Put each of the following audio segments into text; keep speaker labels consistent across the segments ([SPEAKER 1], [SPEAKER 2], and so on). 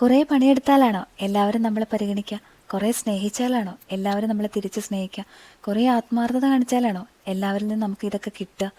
[SPEAKER 1] കുറേ പണിയെടുത്താലാണോ എല്ലാവരും നമ്മളെ പരിഗണിക്കുക? കുറെ സ്നേഹിച്ചാലാണോ എല്ലാവരും നമ്മളെ തിരിച്ച് സ്നേഹിക്കുക? കുറെ ആത്മാർത്ഥത കാണിച്ചാലാണോ എല്ലാവരിൽ നിന്നും നമുക്ക് ഇതൊക്കെ കിട്ടുക?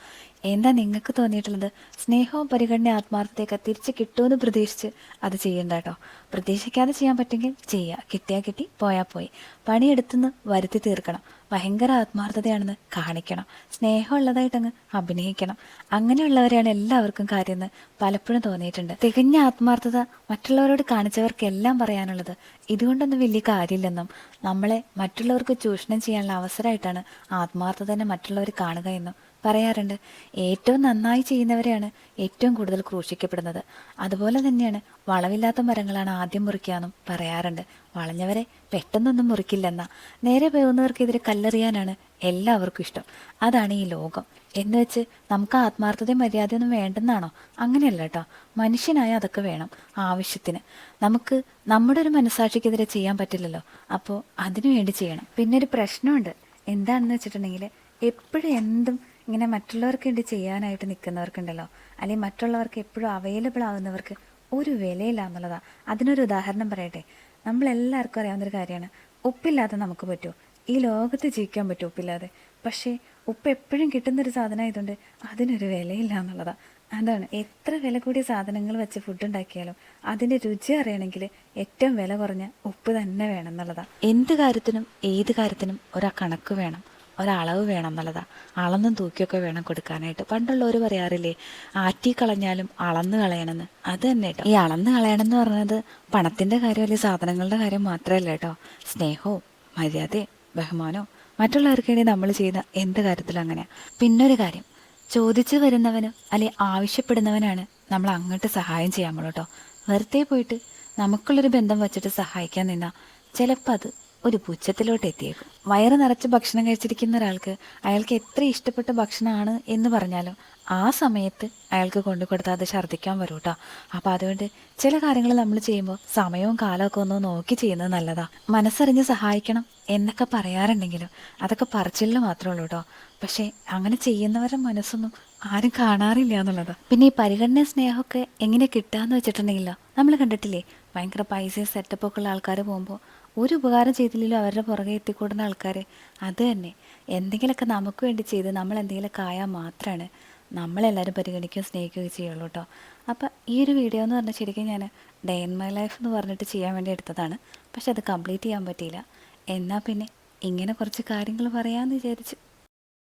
[SPEAKER 1] എന്താ നിങ്ങൾക്ക് തോന്നിയിട്ടുള്ളത്? സ്നേഹവും പരിഗണന ആത്മാർത്ഥതയൊക്കെ തിരിച്ച് കിട്ടുമെന്ന് പ്രതീക്ഷിച്ച് അത് ചെയ്യണ്ട കേട്ടോ പ്രതീക്ഷിക്കാതെ ചെയ്യാൻ പറ്റുമെങ്കിൽ ചെയ്യുക കിട്ടിയാൽ കിട്ടി പോയാൽ പോയി. പണിയെടുത്തുനിന്ന് വരുത്തി തീർക്കണം. ഭയങ്കര ആത്മാർത്ഥതയാണെന്ന് കാണിക്കണം. സ്നേഹമുള്ളതായിട്ട് അങ്ങ് അഭിനയിക്കണം. അങ്ങനെയുള്ളവരെയാണ് എല്ലാവർക്കും കാര്യമെന്ന് പലപ്പോഴും തോന്നിയിട്ടുണ്ട്. തികഞ്ഞ ആത്മാർത്ഥത മറ്റുള്ളവരോട് കാണിച്ചവർക്കെല്ലാം പറയാനുള്ളത് ഇതുകൊണ്ടൊന്നും വലിയ കാര്യമില്ലെന്നും നമ്മളെ മറ്റുള്ളവർക്ക് ചൂഷണം ചെയ്യാനുള്ള അവസരമായിട്ടാണ് ആത്മാർത്ഥതനെ മറ്റുള്ളവർ കാണുക എന്നും പറയാറുണ്ട് ഏറ്റവും നന്നായി ചെയ്യുന്നവരെയാണ് ഏറ്റവും കൂടുതൽ ക്രൂശിക്കപ്പെടുന്നത്. അതുപോലെ തന്നെയാണ് വളവില്ലാത്ത മരങ്ങളാണ് ആദ്യം മുറിക്കാന്നും പറയാറുണ്ട്. വളഞ്ഞവരെ പെട്ടെന്നൊന്നും മുറിക്കില്ലെന്ന. നേരെ പോകുന്നവർക്കെതിരെ കല്ലെറിയാനാണ് എല്ലാവർക്കും ഇഷ്ടം. അതാണ് ഈ ലോകം. എന്ന് വെച്ച് നമുക്ക് ആത്മാർത്ഥതയും മര്യാദയൊന്നും വേണ്ടെന്നാണോ? അങ്ങനെയല്ല കേട്ടോ. മനുഷ്യനായ അതൊക്കെ വേണം ആവശ്യത്തിന്. നമുക്ക് നമ്മുടെ ഒരു മനസാക്ഷിക്കെതിരെ ചെയ്യാൻ പറ്റില്ലല്ലോ. അപ്പോൾ അതിനു വേണ്ടി ചെയ്യണം. പിന്നെ ഒരു പ്രശ്നമുണ്ട്. എന്താണെന്ന് വെച്ചിട്ടുണ്ടെങ്കിൽ എപ്പോഴും എന്തും ഇങ്ങനെ മറ്റുള്ളവർക്ക് വേണ്ടി ചെയ്യാനായിട്ട് നിൽക്കുന്നവർക്കുണ്ടല്ലോ അല്ലെങ്കിൽ മറ്റുള്ളവർക്ക് എപ്പോഴും അവൈലബിൾ ആവുന്നവർക്ക് ഒരു വിലയില്ല എന്നുള്ളതാണ് അതിനൊരു ഉദാഹരണം പറയട്ടെ. നമ്മളെല്ലാവർക്കും അറിയാവുന്നൊരു കാര്യമാണ്. ഉപ്പില്ലാതെ നമുക്ക് പറ്റുമോ ഈ ലോകത്ത് ജീവിക്കാൻ പറ്റും ഉപ്പില്ലാതെ? പക്ഷേ ഉപ്പ് എപ്പോഴും കിട്ടുന്നൊരു സാധനം ആയതുകൊണ്ട് അതിനൊരു വിലയില്ല എന്നുള്ളതാണ് അതാണ്. എത്ര വില കൂടിയ സാധനങ്ങൾ വെച്ച് ഫുഡ് ഉണ്ടാക്കിയാലും അതിന്റെ രുചി അറിയണമെങ്കിൽ ഏറ്റവും വില കുറഞ്ഞ ഉപ്പ് തന്നെ വേണം എന്നുള്ളതാണ് എന്ത് കാര്യത്തിനും ഏത് കാര്യത്തിനും ഒരാ കണക്ക് വേണം. ഒരളവ് വേണം എന്നുള്ളതാണ് അളന്നും തൂക്കിയൊക്കെ വേണം കൊടുക്കാനായിട്ട്. പണ്ടുള്ളവർ പറയാറില്ലേ ആറ്റി കളഞ്ഞാലും അളന്ന് കളയണമെന്ന്. അത് തന്നെ കേട്ടോ. ഈ അളന്ന് കളയണം എന്ന് പറഞ്ഞത് പണത്തിന്റെ കാര്യം അല്ലെങ്കിൽ സാധനങ്ങളുടെ കാര്യം മാത്രമല്ല കേട്ടോ. സ്നേഹവും മര്യാദയും ബഹുമാനവും. മറ്റുള്ളവർക്ക് വേണ്ടി നമ്മൾ ചെയ്യുന്ന എന്ത് കാര്യത്തിലും അങ്ങനെയാണ് പിന്നൊരു കാര്യം ചോദിച്ചു വരുന്നവന് അല്ലെങ്കിൽ ആവശ്യപ്പെടുന്നവനാണ് നമ്മൾ അങ്ങോട്ട് സഹായം ചെയ്യാൻ കേട്ടോ. വെറുതെ പോയിട്ട് നമുക്കുള്ളൊരു ബന്ധം വച്ചിട്ട് സഹായിക്കാൻ നിന്നാൽ ചിലപ്പോൾ അത് ഒരു പുച്ഛത്തിലോട്ട് എത്തിയേക്കും വയറ് നിറച്ച് ഭക്ഷണം കഴിച്ചിരിക്കുന്ന ഒരാൾക്ക് അയാൾക്ക് എത്ര ഇഷ്ടപ്പെട്ട ഭക്ഷണമാണ് എന്ന് പറഞ്ഞാലും ആ സമയത്ത് അയാൾക്ക് കൊണ്ടു കൊടുത്താൽ അത് ഛർദ്ദിക്കാൻ വരും കേട്ടോ അപ്പോൾ അതുകൊണ്ട് ചില കാര്യങ്ങൾ നമ്മൾ ചെയ്യുമ്പോൾ സമയവും കാലമൊക്കെ ഒന്ന് നോക്കി ചെയ്യുന്നത് നല്ലതാ. മനസ്സറിഞ്ഞ് സഹായിക്കണം എന്നൊക്കെ പറയാറുണ്ടെങ്കിലും അതൊക്കെ പറച്ചിലിൽ മാത്രമേ ഉള്ളൂ കേട്ടോ പക്ഷേ അങ്ങനെ ചെയ്യുന്നവരുടെ മനസ്സൊന്നും ആരും കാണാറില്ല എന്നുള്ളത്. പിന്നെ ഈ പരിഗണന സ്നേഹമൊക്കെ എങ്ങനെ കിട്ടാന്ന് വെച്ചിട്ടുണ്ടെങ്കിലോ? നമ്മൾ കണ്ടിട്ടില്ലേ? ഭയങ്കര പൈസയും സെറ്റപ്പൊക്കെ ഉള്ള ആൾക്കാർ പോകുമ്പോൾ ഒരു ഉപകാരം ചെയ്തില്ലല്ലോ അവരുടെ പുറകെ എത്തിക്കൂടുന്ന ആൾക്കാർ അത് തന്നെ. എന്തെങ്കിലുമൊക്കെ നമുക്ക് വേണ്ടി ചെയ്ത് നമ്മൾ എന്തെങ്കിലുമൊക്കെ ആയാൽ മാത്രമാണ് നമ്മളെല്ലാവരും പരിഗണിക്കുകയും സ്നേഹിക്കുകയും ചെയ്യുള്ളൂ കേട്ടോ അപ്പോൾ ഈ ഒരു വീഡിയോ എന്ന് പറഞ്ഞാൽ ശരിക്കും ഞാൻ ഡേ ഇൻ മൈ ലൈഫ് എന്ന് പറഞ്ഞിട്ട് ചെയ്യാൻ വേണ്ടി എടുത്തതാണ്. പക്ഷെ അത് കംപ്ലീറ്റ് ചെയ്യാൻ പറ്റിയില്ല. എന്നാൽ പിന്നെ ഇങ്ങനെ കുറച്ച് കാര്യങ്ങൾ പറയാമെന്ന് വിചാരിച്ചു